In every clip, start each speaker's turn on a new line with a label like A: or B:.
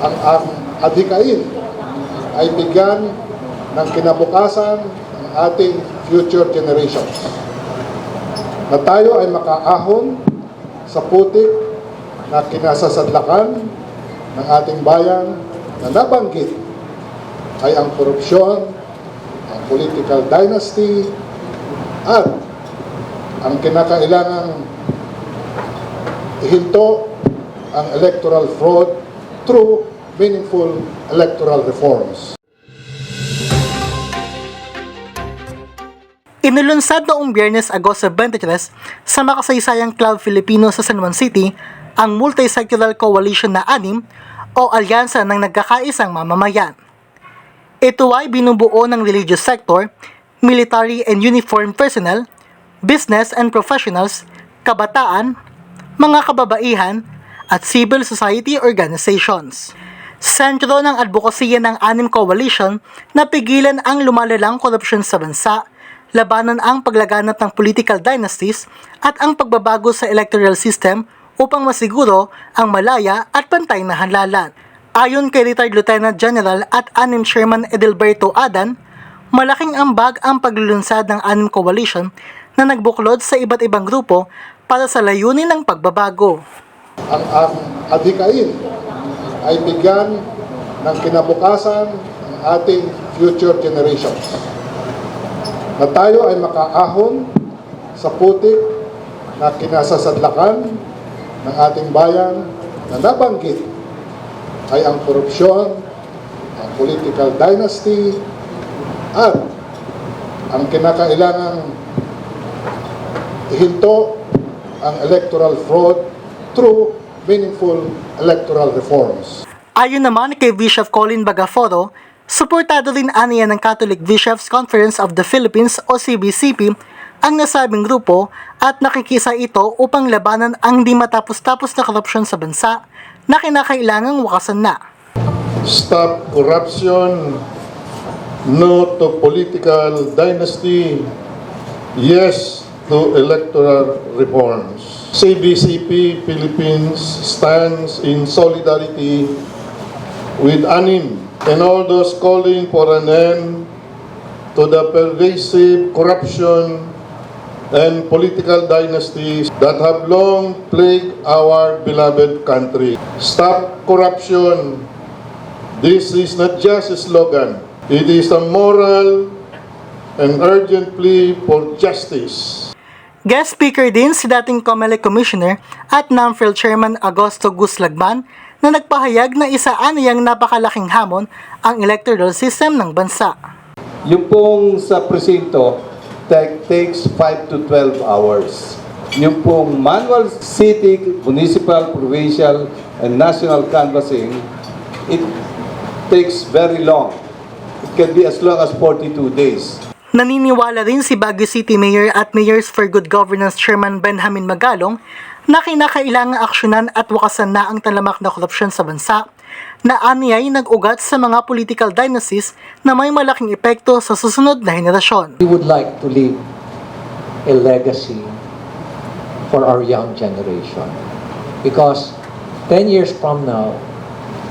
A: ang, ang adhikain ay bigyan ng kinabukasan ng ating future generations. Na tayo ay makaahon sa putik na kinasasadlakan ng ating bayan na nabanggit ay ang korupsyon, ang political dynasty, at ang kinakailangang ihinto ang electoral fraud through meaningful electoral reforms.
B: Inulunsad noong Biyernes, Agosto 23 sa makasaysayang Club Filipino sa San Juan City ang Multi-Sectoral Coalition na anim o alyansa ng nagkakaisang mamamayan. Ito ay binubuo ng religious sector, military and uniformed personnel, business and professionals, kabataan, mga kababaihan, at civil society organizations. Sentro ng advokasya ng anim coalition na pigilan ang lumalalang korupsyon sa bansa, labanan ang paglaganap ng political dynasties at ang pagbabago sa electoral system upang masiguro ang malaya at pantay na halalan. Ayon kay retired Lieutenant General at anim Chairman Edelberto Adan, malaking ambag ang paglulunsad ng anim coalition na nagbuklod sa iba't ibang grupo para sa layunin ng pagbabago.
A: Ang, ang adhikain ay bigyan ng kinabukasan ng ating future generations. Na tayo ay makaahon sa putik na kinasasadlakan ng ating bayan na nabanggit ay ang korupsyon, ang political dynasty, at ang kinakailangang ihinto ang electoral fraud through meaningful electoral reforms.
B: Ayon naman kay Bishop Colin Bagaforo, suportado rin aniya ng Catholic Bishops Conference of the Philippines o CBCP ang nasabing grupo at nakikisa ito upang labanan ang di matapos-tapos na korupsyon sa bansa na kinakailangang wakasan na.
A: Stop corruption, no to political dynasty, yes to electoral reforms. CBCP Philippines stands in solidarity with ANIM and all those calling for an end to the pervasive corruption and political dynasties that have long plagued our beloved country. Stop corruption. This is not just a slogan. It is a moral and urgent plea for justice.
B: Guest speaker din si dating COMELEC Commissioner at NAMFIL Chairman Agosto Guslagban na nagpahayag na isa aniyang napakalaking hamon ang electoral system ng bansa.
C: Yung pong sa presinto, take, takes 5 to 12 hours. Yung pong manual city, municipal, provincial, and national canvassing, it takes very long. It can be as long as 42 days.
B: Naniniwala rin si Baguio City Mayor at Mayors for Good Governance Chairman Benjamin Magalong na kinakailangang aksyonan at wakasan na ang talamak na korupsyon sa bansa na aniyay nag-ugat sa mga political dynasties na may malaking epekto sa susunod na henerasyon.
D: we would like to leave a legacy for our young generation. Because 10 years from now,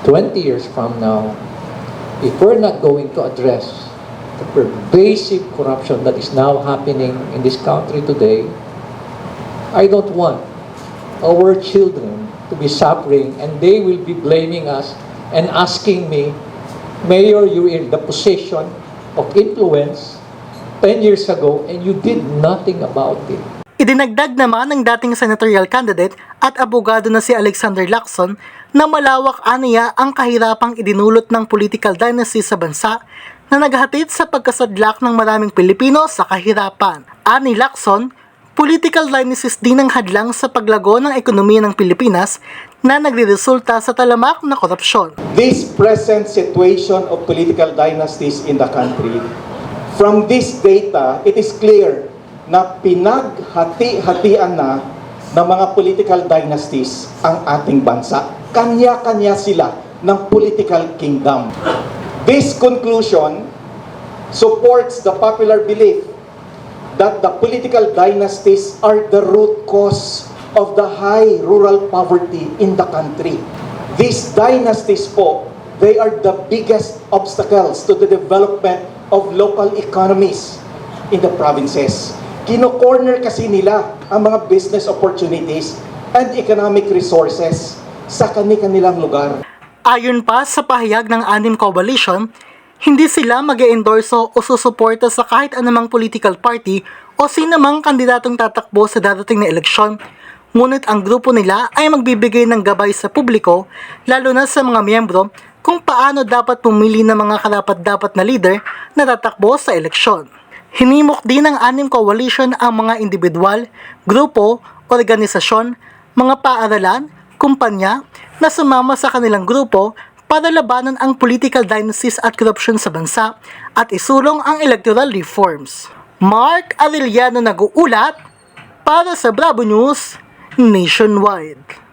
D: 20 years from now, if we're not going to address the pervasive corruption that is now happening in this country today, I don't want our children to be suffering and they will be blaming us and asking me, Mayor, you in the position of influence 10 years ago and you did nothing about it.
B: Idinagdag naman ng dating senatorial candidate at abogado na si Alexander Lacson na malawak aniya ang kahirapang idinulot ng political dynasty sa bansa na naghatid sa pagkasadlak ng maraming Pilipino sa kahirapan. Ani Lacson, political dynasties din ang hadlang sa paglago ng ekonomiya ng Pilipinas na nagreresulta sa talamak na korupsyon.
E: this present situation of political dynasties in the country, from this data, it is clear na pinaghati-hatian na ng mga political dynasties ang ating bansa. Kanya-kanya sila ng political kingdom. This conclusion supports the popular belief that the political dynasties are the root cause of the high rural poverty in the country. These dynasties po, they are the biggest obstacles to the development of local economies in the provinces. Kino-corner kasi nila ang mga business opportunities and economic resources sa kani-kanilang lugar.
B: Ayon pa sa pahayag ng Anim Coalition, hindi sila mag endorso o susuporta sa kahit anumang political party o sinamang kandidatong tatakbo sa dadating na eleksyon. Ngunit ang grupo nila ay magbibigay ng gabay sa publiko, lalo na sa mga miyembro, kung paano dapat pumili ng mga karapat-dapat na leader na tatakbo sa eleksyon. Hinimok din ng Anim Coalition ang mga individual, grupo, organisasyon, mga paaralan, kumpanya na sumama sa kanilang grupo para labanan ang political dynasties at corruption sa bansa at isulong ang electoral reforms. Mark Arellano nag-uulat para sa Bravo News Nationwide.